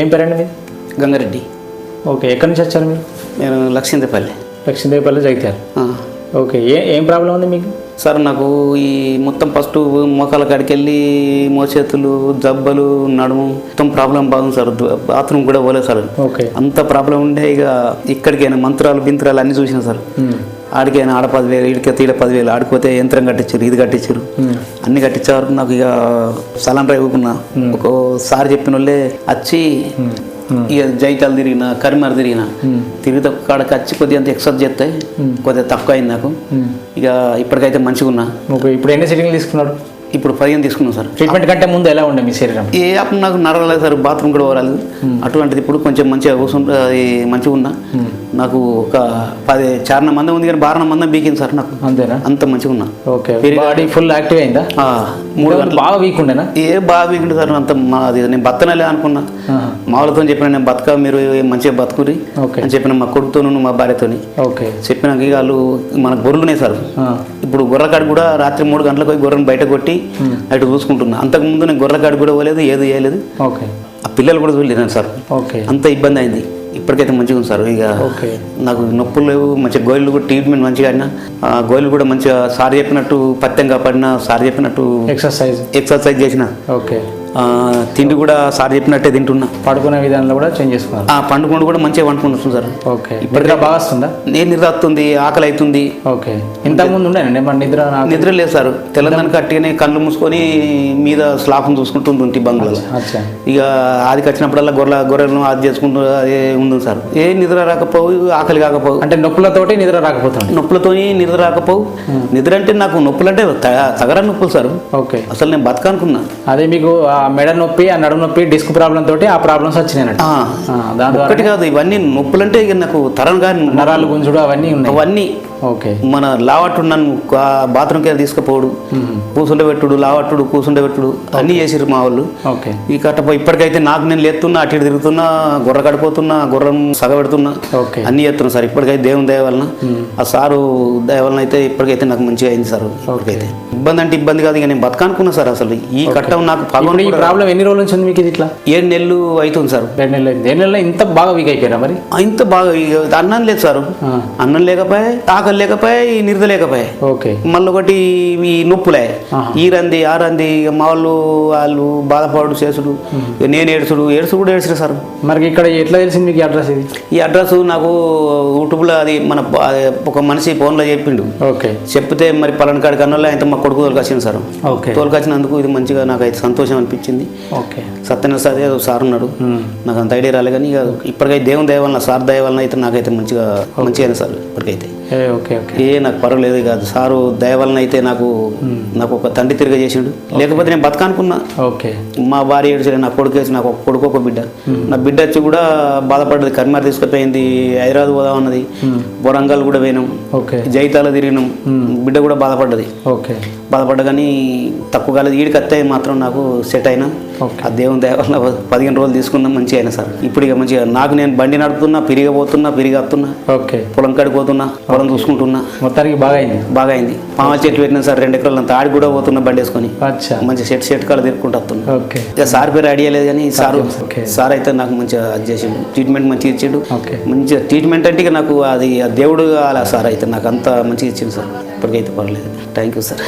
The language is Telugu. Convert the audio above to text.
ఏం పేరండి మీరు గంగారెడ్డి. ఓకే ఎక్కడి నుంచి వచ్చారు మీరు? నేను లక్ష్మీదేపల్లి లక్ష్మీదేవిపల్లి జగిత్యాల. ఓకే ఏ ఏం ప్రాబ్లం ఉంది మీకు? సార్ నాకు ఈ మొత్తం ఫస్ట్ మోకాల కాడికి వెళ్ళి మోచేతులు జబ్బలు నడుము మొత్తం ప్రాబ్లం బాగుంది సార్. బాత్రూమ్ కూడా పోలేదు సార్. ఓకే. అంత ప్రాబ్లం ఉండే ఇక ఇక్కడికైనా మంత్రాలు బింత్రాలు అన్నీ చూసిన సార్. ఆడికైనా ఆడ పదివేలు ఇడికి తీడ పదివేలు ఆడిపోతే యంత్రం కట్టించారు ఇది కట్టించారు. అన్ని కట్టించే వరకు నాకు ఇక సలాన్ రైవుకున్నా ఒకసారి చెప్పిన వాళ్ళే వచ్చి ఇక జైతాలు తిరిగిన కరిమార్ తిరిగిన. తిరిగితే కాడకి వచ్చి కొద్దిగా అంత ఎక్సర్సైజ్ చేస్తే కొద్దిగా తక్కువ అయింది నాకు. ఇక ఇప్పటికైతే మంచిగా ఉన్నా ఇప్పుడు ఎన్ని సిట్టింగ్లు తీసుకున్నాడు? ఇప్పుడు పదిహేను తీసుకున్నాం సార్. ట్రీట్మెంట్ కంటే ముందు ఎలా ఉండే మీ శరీరం? ఏ అప్పుడు నాకు నడవలేదు సార్ బాత్రూమ్ కూడా పోరాలేదు. అటువంటిది ఇప్పుడు కొంచెం మంచిగా కూర్చుంటే అది మంచిగా ఉన్నా. నాకు ఒక పది చారణ మందం ఉంది కానీ బారణ మందం బీకింది సార్ నాకు. అంతేనా? అంత మంచిగా ఉన్నా. ఓకే బాడీ ఫుల్ యాక్టివ్ అయిందా? మూడు గంటలు. బాగా వీక్ ఉండేనా? ఏ బాగా బీకింది సార్ అంత అది నేను బతనలే అనుకున్నా. ఆహా. మా వాళ్ళతో చెప్పిన నేను బతక మీరు మంచిగా బతుకురి ఓకే. అని చెప్పిన మా కొడుకుతోను మా భార్యతోని. ఓకే. చెప్పినాక ఇక వాళ్ళు మనకు గొర్రెలునే సార్. ఇప్పుడు గొర్రెకాడికి కూడా రాత్రి మూడు గంటలకు పోయి గొర్రెను బయట కొట్టి అటు చూసుకుంటున్నా. అంతకుముందు నేను గొర్రెకాడికి కూడా పోలేదు ఏది చేయలేదు. ఓకే ఆ పిల్లలు కూడా చూడలేదు సార్. ఓకే అంత ఇబ్బంది అయింది. ఇప్పటికైతే మంచిగా ఉంది సార్. ఇక ఓకే నాకు నొప్పులు లేవు మంచిగా గోళ్ళు కూడా ట్రీట్మెంట్ మంచిగా ఆడినా ఆ గోళ్ళు కూడా మంచిగా సార్ చెప్పినట్టు పత్యం కాపాడినా సార్ చెప్పినట్టు ఎక్సర్సైజ్ ఎక్సర్సైజ్ చేసిన. ఓకే తిండి కూడా సార్ చెప్పినట్టే తింటున్నా. పడుకునే విధానంలో కూడా చేంజ్ చేసుకున్నారు. ఆ పండుకుంటూ కూడా మంచిగా వండుకుంటున్నాను సార్. ఓకే. నిద్ర బాగా వస్తుందా? నేను నిద్ర వస్తుంది ఆకలి అవుతుంది ఓకే. ఇంతకు ముందు ఉండేనండి మన నిద్ర నిద్ర లేదు సార్. తెలంగాణ కట్టిగానే కళ్ళు మూసుకొని మీద స్లాఫ్ను చూసుకుంటుంది బంగ్లాలో. ఇక ఆదికి వచ్చినప్పుడల్లా గొర్రెల గొర్రెలను అది చేసుకుంటూ అదే ఉంది సార్. ఏ నిద్ర రాకపోవు ఆకలి కాకపోవు. అంటే నొప్పులతోటి నిద్ర రాకపోతుంది. నొప్పులతోని నిద్ర రాకపోవు. నిద్ర అంటే నాకు నొప్పులు అంటే తగరా నొప్పులు సార్. ఓకే. అసలు నేను బతకనుకున్నా. అదే మీకు ఆ మెడ నొప్పి ఆ నడుము నొప్పి డిస్క్ ప్రాబ్లం తోటి ఆ ప్రాబ్లమ్స్ దాని ద్వారా ఒక్కటి కాదు ఇవన్నీ నొప్పులంటే ఇక నాకు తరం కానీ నరాలు గుంజుడు అవన్నీ ఉన్నాయి. అవన్నీ ఓకే. మన లావట్టు నన్ను బాత్రూమ్కి తీసుకుపోవడు. కూసుండే పెట్టుడు లావట్టుడు కూసుండే పెట్టుడు. అన్నీ చేసిర్రు మా వాళ్ళు. ఓకే. ఈ కట్టపో ఇప్పటికైతే నాకు నేను లేస్తున్నా అటు ఇటు తిరుగుతున్నా గొర్రె కడిపోతున్నా గుర్రం సగబెడుతున్నా. ఓకే. అన్నీ చేస్తున్నా సార్. ఇప్పటికైతే దేవుని దయ వలన ఆ సారు దయ వలన అయితే ఇప్పటికైతే నాకు మంచిగా అయింది సార్. ఇప్పటికైతే. ఇబ్బంది అంటే ఇబ్బంది కాదు ఇక నేను బతకనుకున్నా సార్ అసలు. ఈ కట్టం నాకు ఇప్పుడు పగవని ఈ ప్రాబ్లం ఎన్ని రోజుల నుంచి ఉంది మీకు ఇది ఇట్లా? ఏడు నెలలు అవుతుంది సార్. నెలలు ఏడు నెలలు ఇంత బాగా వీక్ అయిపోయారా మరి? ఇంత బాగా అన్నం లేదు సార్. అన్నం లేకపోయా ఆకలి లేకపోయా ఈ నిరద లేకపోయా. ఓకే. మళ్ళీ ఒకటి ఈ నొప్పులే. ఈ రంది ఆ రంది మా వాళ్ళు వాళ్ళు బాధపడు చేసుడు నేను ఏడుచుడు ఏడుచుడు కూడా ఏడ్చిన సార్. మరి ఇక్కడ ఎట్లా తెలిసింది మీకు అడ్రస్ ఇది? ఈ అడ్రస్ నాకు యూట్యూబ్లో అది మన ఒక మనిషి ఫోన్లో చెప్పిండు. ఓకే. చెప్తే మరి పలానా కాడికి అన్నోళ్ళు ఆయన మా కొడుకు తోలుకొచ్చింది సార్. ఓకే. తోలుకొచ్చినందుకు ఇది మంచిగా నాకు అయితే సంతోషం అనిపించింది. ఓకే. సత్యనారాయణ సార్ ఏదో సార్ ఉన్నాడు. నాకు అంత ఐడియా రాలే కానీ ఇక ఇప్పటికైతే దేవుని దయ వలన సార్ దయ వలన అయితే నాకైతే మంచిగా మంచిగా సార్ ఇప్పటికైతే. ఏ ఓకే ఓకే. ఏ నాకు పర్వాలేదు కాదు. సారు దయ వలన అయితే నాకు నాకు ఒక తండ్రి తిరిగి చేసిండు. లేకపోతే నేను బతకనుకున్నా. ఓకే. మా భార్య ఏడ్చలే నా కొడుకు వేసి నాకు ఒక కొడుకు ఒక బిడ్డ. నా బిడ్డ వచ్చి కూడా బాధపడ్డది. కర్మార్ తీసుకుపోయింది హైదరాబాద్ పోదాం అన్నది. వరంగల్ కూడా పోయినాం. ఓకే. జైతాల తిరిగినాం. బిడ్డ కూడా బాధపడ్డది. ఓకే. బాధపడ్డా కానీ తక్కువ కాలేదు. ఈడికి అత్తే మాత్రం నాకు సెట్ అయినా. ఓకే. ఆ దేవుని దయ వల్ల పదిహేను రోజులు తీసుకున్నా మంచిగా అయినా సార్. ఇప్పుడు ఇక మంచిగా నాకు నేను బండి నడుపుతున్నా పిరిగపోతున్నా పిరిగత్తున్నా ఓకే. పొలం కాడికి పొలం చూసుకుంటున్నా. మొత్తానికి బాగా అయింది బాగా అయింది పామాల చెట్టు పెట్టిన సార్ రెండు ఎకరాలు అంత ఆడి కూడా పోతున్నా బండి వేసుకొని. మంచి సెట్ సెట్ కాలు తిరుక్కుంటూ వస్తున్నా. ఓకే. ఇక సార్ పేరు ఐడియా లేదు కానీ సారు. సార్. అయితే నాకు మంచిగా అది చేసిండు. ట్రీట్మెంట్ మంచిగా ఇచ్చిండు. ఓకే. మంచిగా ట్రీట్మెంట్ అంటే నాకు అది దేవుడు అలా సార్ అయితే నాకు అంత మంచిగా ఇచ్చింది సార్. ఇప్పటికైతే పర్లేదు. Thank you sir